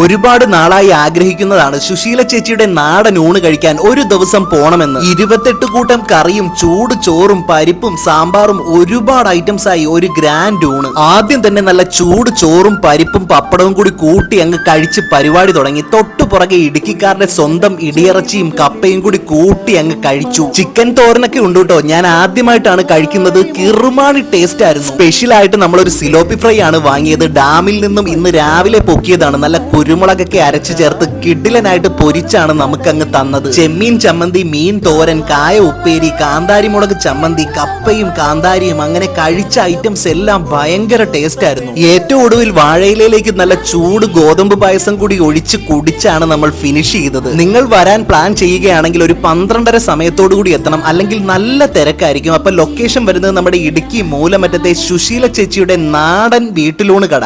ഒരുപാട് നാളായി ആഗ്രഹിക്കുന്നതാണ് സുശീല ചേച്ചിയുടെ നാടൻ ഊണ് കഴിക്കാൻ ഒരു ദിവസം പോണമെന്ന്. ഇരുപത്തെട്ട് കൂട്ടം കറിയും ചൂട് ചോറും പരിപ്പും സാമ്പാറും ഒരുപാട് ഐറ്റംസ് ആയി ഒരു ഗ്രാൻഡ് ഊണ്. ആദ്യം തന്നെ നല്ല ചൂട് ചോറും പരിപ്പും പപ്പടവും കൂടി കൂട്ടി അങ്ങ് കഴിച്ച് പരിപാടി തുടങ്ങി. തൊട്ടു പുറകെ ഇടുക്കിക്കാരുടെ സ്വന്തം ഇടിയിറച്ചിയും കപ്പയും കൂടി കൂട്ടി അങ്ങ് കഴിച്ചു. ചിക്കൻ തോരനൊക്കെ ഉണ്ട് കേട്ടോ. ഞാൻ ആദ്യമായിട്ടാണ് കഴിക്കുന്നത്. കിറുമാണി ടേസ്റ്റ് ആയിരുന്നു. സ്പെഷ്യൽ ആയിട്ട് നമ്മളൊരു സിലോപ്പി ഫ്രൈ ആണ് വാങ്ങിയത്. ഡാമിൽ നിന്നും ഇന്ന് രാവിലെ പൊക്കിയതാണ്. നല്ല കുരുമുളകൊക്കെ അരച്ചു ചേർത്ത് കിഡിലനായിട്ട് പൊരിച്ചാണ് നമുക്കങ്ങ് തന്നത്. ചെമ്മീൻ ചമ്മന്തി മീൻ തോരൻ കായ ഉപ്പേരി കാന്താരി മുളക് ചമ്മന്തി കപ്പയും കാന്താരിയും അങ്ങനെ കഴിച്ച ഐറ്റംസ് എല്ലാം ഭയങ്കര ടേസ്റ്റ് ആയിരുന്നു. ഏറ്റവും ഒടുവിൽ വാഴയിലേക്ക് നല്ല ചൂട് ഗോതമ്പ് പായസം കൂടി ഒഴിച്ച് കുടിച്ചാണ് നമ്മൾ ഫിനിഷ് ചെയ്തത്. നിങ്ങൾ വരാൻ പ്ലാൻ ചെയ്യുകയാണെങ്കിൽ ഒരു പന്ത്രണ്ടര സമയത്തോടു കൂടി എത്തണം. അല്ലെങ്കിൽ നല്ല തിരക്കായിരിക്കും. അപ്പൊ ലൊക്കേഷൻ വരുന്നത് നമ്മുടെ ഇടുക്കി മൂലമറ്റത്തെ സുശീല ചേച്ചിയുടെ നാടൻ വീട്ടിലൂണ് കട.